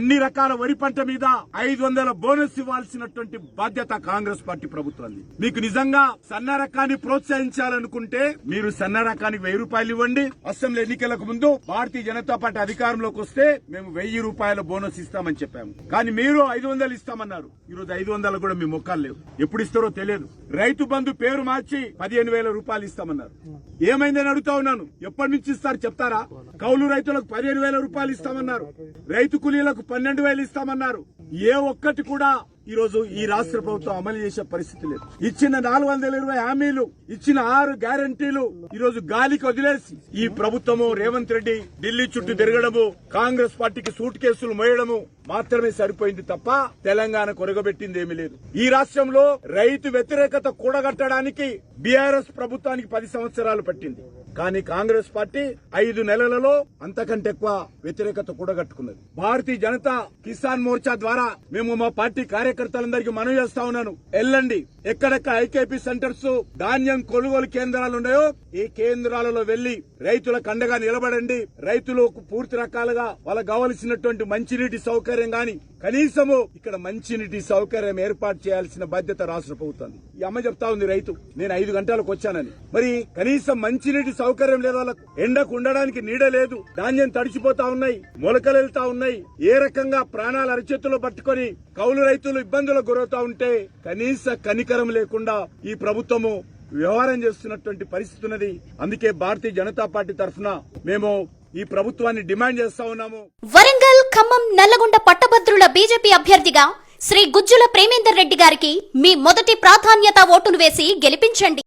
అన్ని రకాల వరి పంట మీద ఐదు వందల బోనస్ ఇవ్వాల్సినటువంటి బాధ్యత కాంగ్రెస్ పార్టీ ప్రభుత్వాన్ని మీకు నిజంగా సన్న రకాన్ని ప్రోత్సహించాలనుకుంటే మీరు సన్న రకానికి వెయ్యి రూపాయలు ఇవ్వండి. అసెంబ్లీ ఎన్నికలకు ముందు భారతీయ జనతా పార్టీ అధికారంలోకి వస్తే మేము వెయ్యి రూపాయల బోనస్ ఇస్తామని చెప్పాము. కానీ మీరు ఐదు వందలు ఇస్తామన్నారు. ఈ రోజు ఐదు వందలు కూడా మీ మొక్కలు లేవు. ఎప్పుడు ఇస్తారో తెలియదు. రైతు బంధు పేరు మార్చి పదిహేను వేల రూపాయలు ఇస్తామన్నారు. ఏమైందని అడుగుతా ఉన్నాను. ఎప్పటి నుంచి ఇస్తారు చెప్తారా? కౌలు రైతులకు పదిహేను వేల రూపాయలు ఇస్తామన్నారు. రైతు కూలీలకు పన్నెండు వేలు ఇస్తామన్నారు. ఏ ఒక్కటి కూడా ఈ రోజు ఈ రాష్ట్ర ప్రభుత్వం అమలు చేసే పరిస్థితి లేదు. ఇచ్చిన నాలుగు వందల ఇరవై హామీలు ఇచ్చిన ఆరు గ్యారంటీలు ఈ రోజు గాలికి వదిలేసి ఈ ప్రభుత్వము రేవంత్ రెడ్డి ఢిల్లీ చుట్టూ తిరగడము కాంగ్రెస్ పార్టీకి సూట్ కేసులు మోయడము మాత్రమే సరిపోయింది తప్ప తెలంగాణ కొరగబెట్టింది ఏమీ లేదు. ఈ రాష్ట్రంలో రైతు వ్యతిరేకత కూడగట్టడానికి బీఆర్ఎస్ ప్రభుత్వానికి పది సంవత్సరాలు పట్టింది. కానీ కాంగ్రెస్ పార్టీ ఐదు నెలలలో అంతకంటే ఎక్కువ వ్యతిరేకత కూడగట్టుకున్నది. భారతీయ జనతా కిసాన్ మోర్చా ద్వారా మేము మా పార్టీ కార్యకర్తలందరికీ మనవి చేస్తా ఉన్నాను. వెళ్ళండి ఎక్కడెక్కడ ఐకేపీ సెంటర్స్ ధాన్యం కొనుగోలు కేంద్రాలు ఉన్నాయో ఈ కేంద్రాలలో వెళ్ళి రైతులకు అండగా నిలబడండి. రైతులకు పూర్తి రకాలుగా వాళ్ళకు కావలసినటువంటి మంచినీటి సౌకర్యం గాని కనీసము ఇక్కడ మంచినీటి సౌకర్యం ఏర్పాటు చేయాల్సిన బాధ్యత రాష్ట్ర ప్రభుత్వం ఈ అమ్మ చెప్తా ఉంది రైతు నేను ఐదు గంటలకు వచ్చానని. మరి కనీసం మంచినీటి సౌకర్యం లేదు వాళ్ళకు ఎండకు ఉండడానికి నీడ లేదు ధాన్యం తడిచిపోతా ఉన్నాయి మొలకలు వెళ్తా ఉన్నాయి ఏ రకంగా ప్రాణాలు అరచేతిలో పట్టుకొని కౌలు రైతులు ఇబ్బందులకు గురవుతా ఉంటే కనీస కనికరం లేకుండా ఈ ప్రభుత్వము వ్యవహారం చేస్తున్నటువంటి పరిస్థితి ఉన్నది. అందుకే భారతీయ జనతా పార్టీ తరఫున మేము ఈ ప్రభుత్వాన్ని డిమాండ్ చేస్తా ఉన్నాము. వరంగల్ ఖమ్మం నల్లగొండ పట్టభద్రుల బీజేపీ అభ్యర్థిగా శ్రీ గుజ్జుల ప్రేమేందర్ రెడ్డి గారికి మీ మొదటి ప్రాధాన్యత ఓటును వేసి గెలిపించండి.